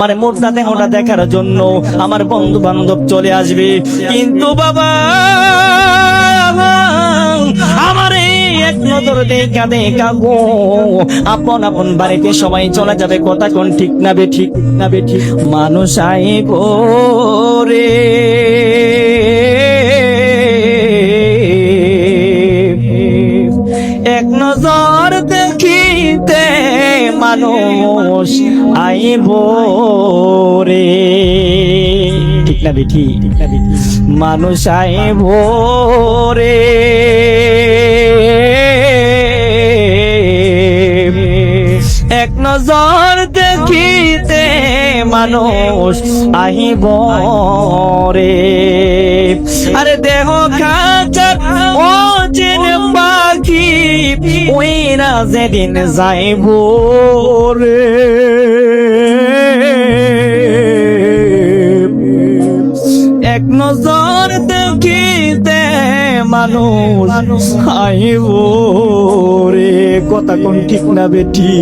আমার মোটা দেহটা দেখার জন্য আমার বন্ধু বান্ধব চলে আসবে। কিন্তু বাবা, আমার এক নজর দেখা দেখা গো। আপন আপন বাড়িতে সবাই চলে যাবে, কথা কোন ঠিক না বে ঠিক না বে ঠিক। মানুষ আইব রে। এক নজর দেখিতে মানুষ আইব রে। ঠিক না বেঠি মানুষ আইব রে। এক নজর দেখিতে মানুষ আহিব রে। আরে দেহ খাচার ও ওই যেদিন যাইব রে। এক নজর দেখিতে মানুষ আইব রে। কথা কোন ঠিক না বেঠি